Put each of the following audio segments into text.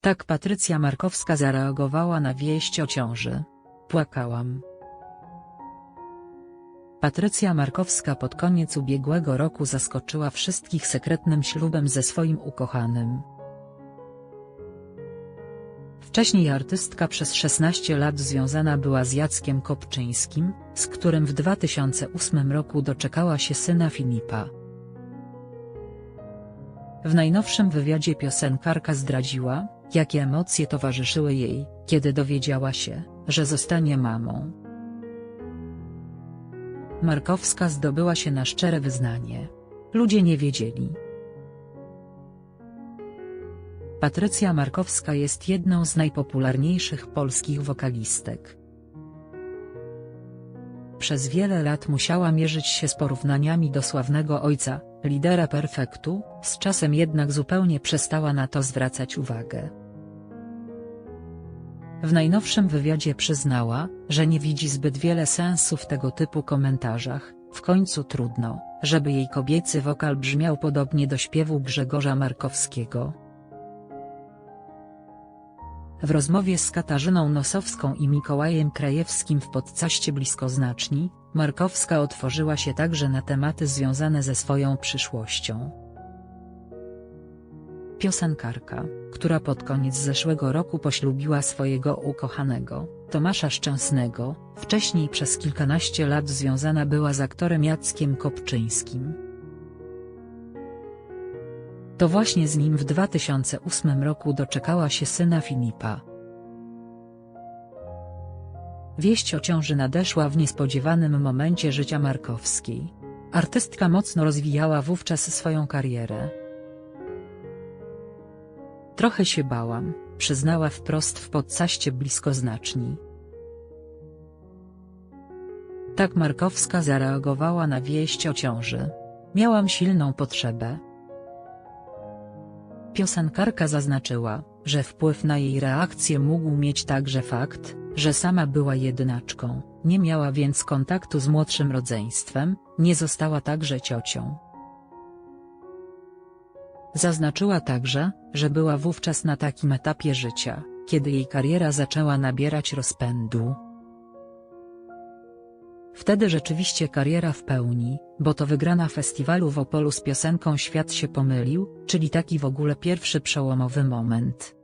Tak Patrycja Markowska zareagowała na wieść o ciąży. Płakałam. Patrycja Markowska pod koniec ubiegłego roku zaskoczyła wszystkich sekretnym ślubem ze swoim ukochanym. Wcześniej artystka przez 16 lat związana była z Jackiem Kopczyńskim, z którym w 2008 roku doczekała się syna Filipa. W najnowszym wywiadzie piosenkarka zdradziła, jakie emocje towarzyszyły jej, kiedy dowiedziała się, że zostanie mamą. Markowska zdobyła się na szczere wyznanie. Ludzie nie wiedzieli. Patrycja Markowska jest jedną z najpopularniejszych polskich wokalistek. Przez wiele lat musiała mierzyć się z porównaniami do sławnego ojca, lidera perfektu, z czasem jednak zupełnie przestała na to zwracać uwagę. W najnowszym wywiadzie przyznała, że nie widzi zbyt wiele sensu w tego typu komentarzach, w końcu trudno, żeby jej kobiecy wokal brzmiał podobnie do śpiewu Grzegorza Markowskiego. W rozmowie z Katarzyną Nosowską i Mikołajem Krajewskim w podcaście Bliskoznaczni, Markowska otworzyła się także na tematy związane ze swoją przyszłością. Piosenkarka, która pod koniec zeszłego roku poślubiła swojego ukochanego, Tomasza Szczęsnego, wcześniej przez kilkanaście lat związana była z aktorem Jackiem Kopczyńskim. To właśnie z nim w 2008 roku doczekała się syna Filipa. Wieść o ciąży nadeszła w niespodziewanym momencie życia Markowskiej. Artystka mocno rozwijała wówczas swoją karierę. Trochę się bałam, przyznała wprost w podcaście bliskoznaczni. Tak Markowska zareagowała na wieść o ciąży. Miałam silną potrzebę. Piosenkarka zaznaczyła, że wpływ na jej reakcję mógł mieć także fakt, że sama była jednaczką, nie miała więc kontaktu z młodszym rodzeństwem, nie została także ciocią. Zaznaczyła także, że była wówczas na takim etapie życia, kiedy jej kariera zaczęła nabierać rozpędu. Wtedy rzeczywiście kariera w pełni, bo to wygrana festiwalu w Opolu z piosenką Świat się pomylił, czyli taki w ogóle pierwszy przełomowy moment.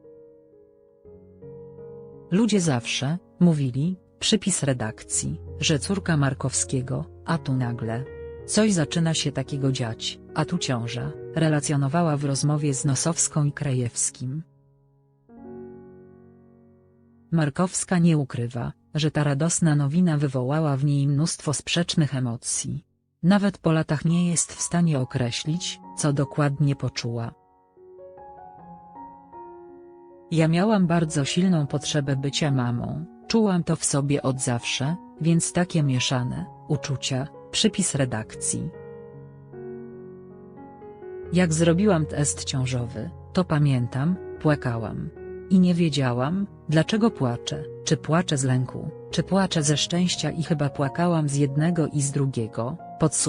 Ludzie zawsze, mówili, przypis redakcji, że córka Markowskiego, a tu nagle. Coś zaczyna się takiego dziać, a tu ciąża, relacjonowała w rozmowie z Nosowską i Krajewskim. Markowska nie ukrywa, że ta radosna nowina wywołała w niej mnóstwo sprzecznych emocji. Nawet po latach nie jest w stanie określić, co dokładnie poczuła. Ja miałam bardzo silną potrzebę bycia mamą, czułam to w sobie od zawsze, więc takie mieszane uczucia, przypis redakcji. Jak zrobiłam test ciążowy, to pamiętam, płakałam. I nie wiedziałam, dlaczego płaczę, czy płaczę z lęku, czy płaczę ze szczęścia i chyba płakałam z jednego i z drugiego, podsumowała.